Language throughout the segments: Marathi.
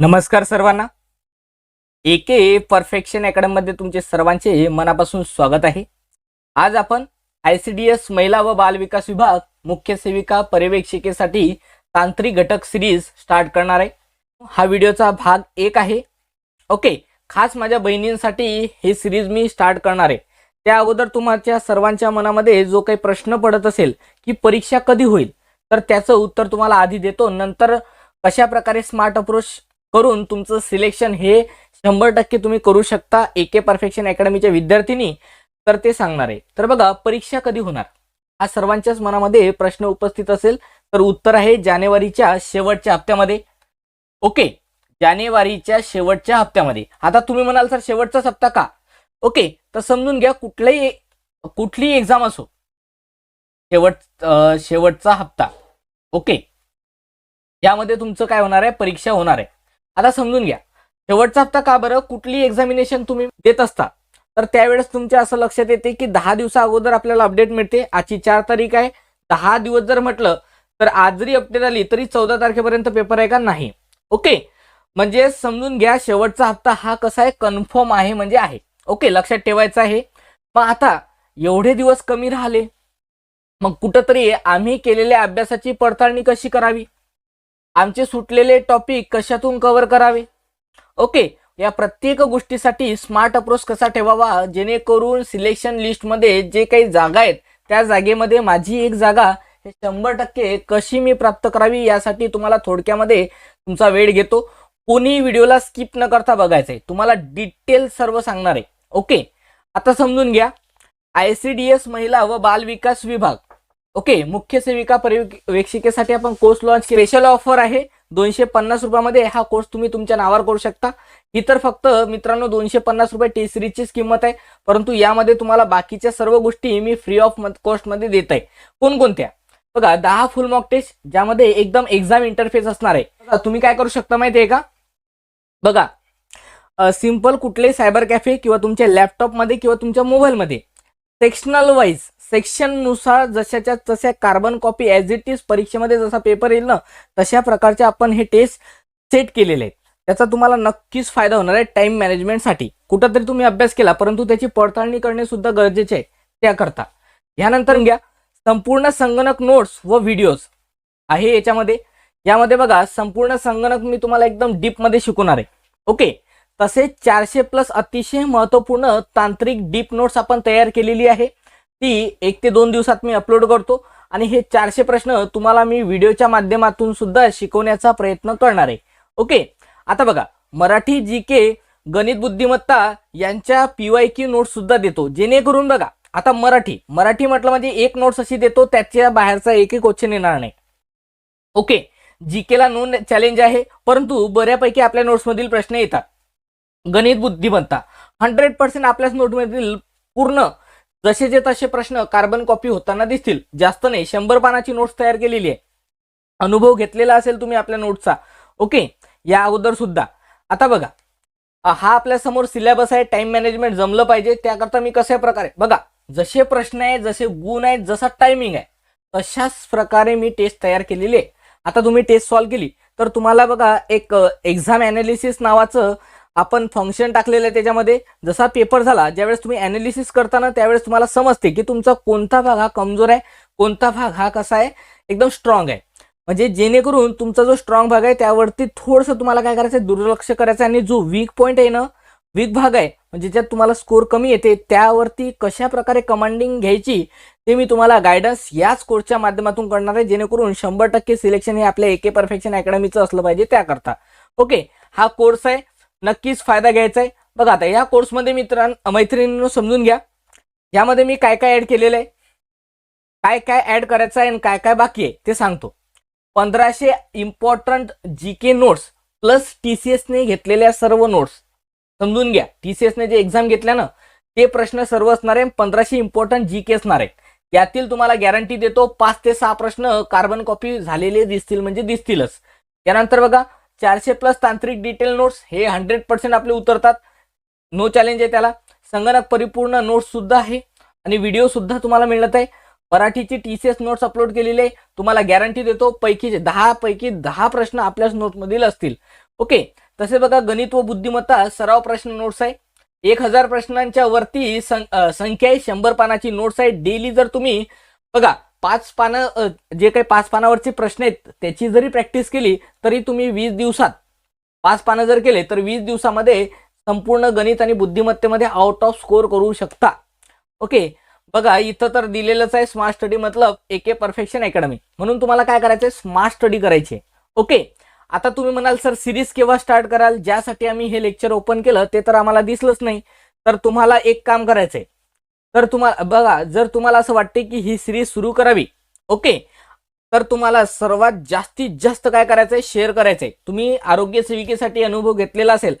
नमस्कार सर्वांना. एके परफेक्शन अकॅडमीमध्ये तुमचे सर्वांचे मनापासून स्वागत आहे. आज आपण आय सी डी एस महिला व बालविकास विभाग मुख्य सेविका पर्यवेक्षिकेसाठी तांत्रिक घटक सिरीज स्टार्ट करणार आहे. हा व्हिडिओचा भाग एक आहे. ओके खास माझ्या बहिणींसाठी ही सिरीज मी स्टार्ट करणार आहे. त्या अगोदर तुमच्या सर्वांच्या मनामध्ये जो काही प्रश्न पडत असेल की परीक्षा कधी होईल तर त्याचं उत्तर तुम्हाला आधी देतो. नंतर कशा प्रकारे स्मार्ट अप्रोच करून तुमचं सिलेक्शन हे शंभर टक्के तुम्ही करू शकता. ए के परफेक्शन अकॅडमीच्या विद्यार्थिनी तर ते सांगणार आहे. तर बघा परीक्षा कधी होणार? हा सर्वांच्याच मनामध्ये प्रश्न उपस्थित असेल तर उत्तर आहे जानेवारीच्या शेवटच्या हप्त्यामध्ये. ओके जानेवारीच्या शेवटच्या हप्त्यामध्ये. आता तुम्ही म्हणाल सर शेवटचाच हप्ता का? ओके तर समजून घ्या कुठलाही कुठलीही एक्झाम असो शेवट शेवटचा हप्ता. ओके यामध्ये तुमचं काय होणार आहे? परीक्षा होणार आहे. आता समजून घ्या. शेवटचा हप्ता का बरं? कुठली एक्झामिनेशन तुम्ही देत असता तर त्यावेळेस तुमच्या असं लक्षात येते की दहा दिवसा अगोदर आपल्याला अपडेट मिळते. आजची चार तारीख आहे. दहा दिवस जर म्हटलं तर आज जरी अपडेट आली तरी चौदा तारखेपर्यंत पेपर आहे का? नाही. ओके म्हणजे समजून घ्या शेवटचा हप्ता हा कसा आहे? कन्फर्म आहे म्हणजे आहे. ओके लक्षात ठेवायचं आहे. मग आता एवढे दिवस कमी राहिले. मग कुठंतरी आम्ही केलेल्या अभ्यासाची पडताळणी कशी करावी? आमचे सुटलेले टॉपिक कशातून कव्हर करावे? ओके या प्रत्येक गोष्टीसाठी स्मार्ट अप्रोच कसा ठेवावा? जेणेकरून सिलेक्शन लिस्टमध्ये जे काही जागा आहेत त्या जागेमध्ये माझी एक जागा हे शंभर टक्के कशी मी प्राप्त करावी यासाठी तुम्हाला थोडक्यामध्ये तुमचा वेळ घेतो. कोणी व्हिडिओला स्किप न करता बघायचं आहे तुम्हाला डिटेल सर्व सांगणार आहे. ओके आता समजून घ्या. आय सी डी एस महिला व बाल विकास विभाग. ओके मुख्य सेविका पर्यवेक्षिकेसाठी आपण कोर्स लॉन्च स्पेशल ऑफर आहे. दोनशे पन्नास रुपयामध्ये हा कोर्स तुम्ही तुमच्या नावावर करू शकता. ही तर फक्त मित्रांनो दोनशे पन्नास रुपये टी सिरीजचीच किंमत आहे. परंतु यामध्ये तुम्हाला बाकीच्या सर्व गोष्टी मी फ्री ऑफ कॉस्टमध्ये देत आहे कोणकोणत्या? बघा दहा फुल मॉक टेस्ट ज्यामध्ये एकदम एक्झाम इंटरफेस असणार आहे. तुम्ही काय करू शकता माहिती आहे का? बघा सिंपल कुठले सायबर कॅफे किंवा तुमच्या लॅपटॉपमध्ये किंवा तुमच्या मोबाईलमध्ये सेक्शनल वाईज सेक्शननुसार जशाच्या तशा carbon copy as it is परीक्षेमध्ये जसा पेपर येईल ना तशा प्रकारचे आपण हे टेस्ट सेट केलेले आहेत. त्याचा तुम्हाला नक्कीच फायदा होणार आहे टाइम मॅनेजमेंटसाठी कुठंतरी तुम्ही अभ्यास केला परंतु त्याची पडताळणी करणे सुद्धा गरजेचे आहे त्याकरता. यानंतर घ्या संपूर्ण संगणक नोट्स व व्हिडिओज आहे याच्यामध्ये. यामध्ये बघा संपूर्ण संगणक मी तुम्हाला एकदम डीपमध्ये शिकवणार आहे. ओके? तसेच चारशे प्लस अतिशय महत्त्वपूर्ण तांत्रिक डीप नोट्स आपण तयार केलेली आहे. ती एक ते दोन दिवसात मी अपलोड करतो आणि हे चारशे प्रश्न तुम्हाला मी व्हिडिओच्या माध्यमातून सुद्धा शिकवण्याचा प्रयत्न करणार आहे. ओके? आता बघा मराठी जी के गणित बुद्धिमत्ता यांच्या पीवाय क्यू नोट्स सुद्धा देतो. जेणेकरून बघा आता मराठी मराठी म्हटलं म्हणजे एक नोट्स अशी देतो त्याच्या बाहेरचा एकही क्वेश्चन येणार नाही. ओके? जी केला नोंद चॅलेंज आहे परंतु बऱ्यापैकी आपल्या नोट्समधील प्रश्न येतात. गणित बुद्धिमत्ता. हंड्रेड पर्सेंट आपल्याच नोटमधील पूर्ण जसेचे तसे प्रश्न कार्बन कॉपी होताना दिसतील. जास्त नाही शंभर पानाची नोट्स तयार केलेली आहे. अनुभव घेतलेला असेल तुम्ही आपल्या नोट्सचा ओके या अगोदर सुद्धा. आता बघा. हा आपल्यासमोर सिलेबस आहे टाइम मॅनेजमेंट जमलं पाहिजे त्याकरता मी कशा प्रकारे? बघा जसे प्रश्न आहे जसे गुण आहेत जसा टायमिंग आहे तशाच प्रकारे मी टेस्ट तयार केलेली आहे. आता तुम्ही टेस्ट सॉल्व्ह केली. तर तुम्हाला बघा एक एक्झाम अनालिसिस नावाचं आपण फंक्शन टाकलेलं आहे त्याच्यामध्ये. जसा पेपर झाला ज्यावेळेस तुम्ही अनालिसिस करताना त्यावेळेस तुम्हाला समजते की तुमचा कोणता भाग हा कमजोर आहे कोणता भाग हा कसा आहे एकदम स्ट्रॉंग आहे. म्हणजे जेणेकरून तुमचा जो स्ट्रॉंग भाग आहे त्यावरती थोडंसं तुम्हाला काय करायचं आहे दुर्लक्ष करायचं आहे आणि जो वीक पॉईंट आहे ना वीक भाग आहे म्हणजे ज्यात तुम्हाला स्कोर कमी येते त्यावरती कशा प्रकारे कमांडिंग घ्यायची ते मी तुम्हाला गायडन्स याच कोर्सच्या माध्यमातून करणार आहे जेणेकरून शंभर टक्के सिलेक्शन हे आपल्या एके परफेक्शन अकॅडमीचं असलं पाहिजे त्याकरता. ओके हा कोर्स आहे नक्कीच फायदा घ्यायचा आहे बघा आता या कोर्समध्ये मित्रां मैत्रिणींनो समजून घ्या. यामध्ये मी काय काय ऍड केलेलं आहे? काय काय ऍड करायचं आहे आणि काय काय बाकी आहे ते सांगतो. पंधराशे important G K notes plus T C एसने घेतलेल्या सर्व नोट्स समजून घ्या. टी सी एसने जे एक्झाम घेतल्या ना ते प्रश्न सर्व असणार आहे पंधराशे इम्पॉर्टंट जी के असणार आहेत यातील तुम्हाला गॅरंटी देतो पाच ते सहा प्रश्न कार्बन कॉपी झालेले दिसतील म्हणजे दिसतीलच. त्यानंतर बघा चारशे प्लस तांत्रिक डिटेल नोट्स हे हंड्रेड पर्सेंट आपले उतरतात. नो चॅलेंज आहे त्याला. संगणक परिपूर्ण नोट्स सुद्धा आहे आणि व्हिडिओ सुद्धा तुम्हाला मिळत आहे. मराठीची T C S notes upload केलेली आहे. तुम्हाला गॅरंटी देतो पैकी दहा पैकी दहा प्रश्न आपल्याच नोटमधील असतील. ओके तसे बघा गणित व बुद्धिमत्ता सराव प्रश्न नोट्स आहे. एक हजार प्रश्नांच्या वरती सं- संख्या आहे. शंभर पानाची नोट्स आहे. डेली जर तुम्ही बघा पाच पानं जे काही पाच पानावरचे प्रश्न आहेत त्याची जरी प्रॅक्टिस केली तरी तुम्ही वीस दिवसात पाच पानं जर केले तर वीस दिवसामध्ये संपूर्ण गणित आणि बुद्धिमत्तेमध्ये आउट ऑफ स्कोर करू शकता. ओके? बघा इथं तर दिलेलंच आहे स्मार्ट स्टडी मतलब एके परफेक्शन अकॅडमी म्हणून तुम्हाला काय करायचं आहे स्मार्ट स्टडी करायची ओके? आता तुम्ही म्हणाल सर सिरीज केव्हा स्टार्ट कराल? ज्यासाठी आम्ही हे लेक्चर ओपन केलं ते तर आम्हाला दिसलंच नाही. तर तुम्हाला एक काम करायचंय. तर तुम्हाला बघा जर तुम्हाला असं वाटते की ही सिरीज सुरू करावी ओके तर तुम्हाला सर्वात जास्तीत जास्त काय करायचंय? शेअर करायचंय. तुम्ही आरोग्य सेविकेसाठी अनुभव घेतलेला असेल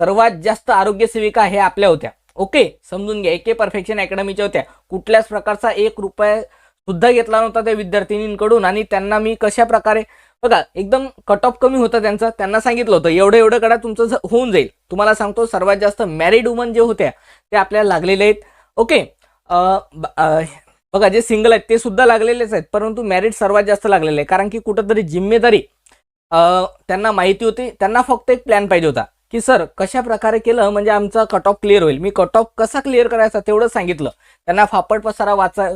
सर्वात जास्त आरोग्य सेविका हे आपल्या होत्या ओके समजून घ्या एके परफेक्शन अकॅडमीच्या होत्या. कुठल्याच प्रकारचा एक रुपया सुद्धा घेतला नव्हता त्या विद्यार्थिनींकडून आणि त्यांना मी कशा प्रकारे बघा एकदम कट ऑफ कमी होतं त्यांचं. त्यांना सांगितलं होतं एवढं एवढं कडा तुमचं होऊन जाईल. तुम्हाला सांगतो सर्वात जास्त मॅरिड वुमन जे होत्या ते आपल्याला लागलेले आहेत. ओके. बघा जे सिंगल आहेत ते सुद्धा लागलेलेच आहेत परंतु मॅरिड सर्वात जास्त लागलेले आहे. कारण की कुठंतरी जिम्मेदारी त्यांना माहिती होती त्यांना फक्त एक प्लॅन पाहिजे होता की सर कशा प्रकारे केलं म्हणजे आमचा कट ऑफ क्लिअर होईल? मी कट ऑफ कसा क्लिअर करायचा तेवढं सांगितलं. त्यांना फापट पसारा वाचा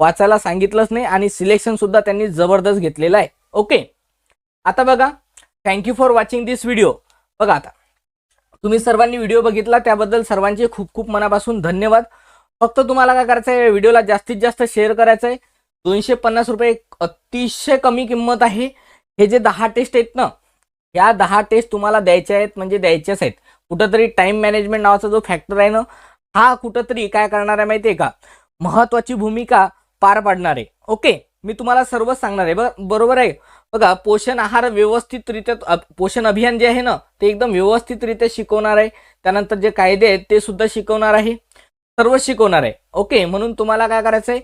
वाचायला सांगितलंच नाही आणि सिलेक्शन सुद्धा त्यांनी जबरदस्त घेतलेलं आहे. ओके. आता बघा thank you for watching this video बघा आता तुम्ही सर्वांनी व्हिडिओ बघितला त्याबद्दल सर्वांचे खूप खूप मनापासून धन्यवाद. फक्त तुम्हाला काय करायचं आहे व्हिडिओला जास्तीत जास्त शेअर करायचं आहे दोनशे पन्नास रुपये एक अतिशय कमी किंमत आहे. हे जे दहा टेस्ट आहेत ना या दहा टेस्ट तुम्हाला द्यायच्या आहेत म्हणजे द्यायच्याच आहेत. कुठंतरी टाइम मॅनेजमेंट नावाचा जो फॅक्टर आहे ना हा कुठंतरी काय करणार आहे माहिती आहे का? महत्वाची भूमिका पार पाडणार आहे. ओके मी तुम्हाला सर्व सांगणार आहे. बरोबर आहे? बघा पोषण आहार व्यवस्थितरित्या पोषण अभियान जे आहे ना ते एकदम व्यवस्थितरित्या शिकवणार आहे. त्यानंतर जे कायदे आहेत ते सुद्धा शिकवणार आहे. सर्व शिकवणार आहे. ओके म्हणून तुम्हाला काय करायचं आहे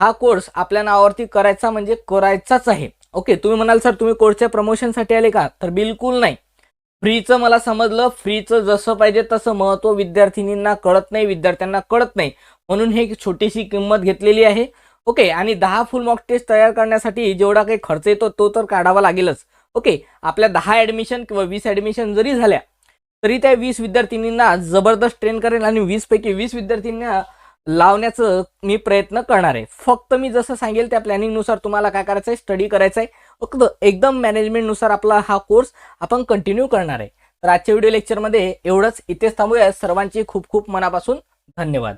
हा कोर्स आपल्या नावावरती करायचा म्हणजे करायचाच आहे. ओके तुम्ही म्हणाल सर तुम्ही कोर्सच्या प्रमोशनसाठी आले का? तर बिलकुल नाही. फ्रीचं मला समजलं. फ्रीचं जसं पाहिजे तसं महत्त्व विद्यार्थिनींना कळत नाही विद्यार्थ्यांना कळत नाही. म्हणून हे एक छोटीशी किंमत घेतलेली आहे. ओके आणि दहा फुल मॉक टेस्ट तयार करण्यासाठी जेवढा काही खर्च येतो तो तर काढावा लागेलच. ओके आपल्या दहा ॲडमिशन किंवा वीस ॲडमिशन जरी झाल्या तरी त्या वीस विद्यार्थिनींना जबरदस्त ट्रेन करेल आणि वीस पैकी वीस विद्यार्थ्यांना लावण्याचं मी प्रयत्न करणार आहे. फक्त मी जसं सांगेल त्या प्लॅनिंगनुसार तुम्हाला काय करायचं आहे स्टडी करायचं आहे फक्त एकदम मॅनेजमेंटनुसार आपला हा कोर्स आपण कंटिन्यू करणार आहे. तर आजच्या व्हिडिओ लेक्चरमध्ये एवढंच. इथेच थांबूया. सर्वांची खूप खूप मनापासून धन्यवाद.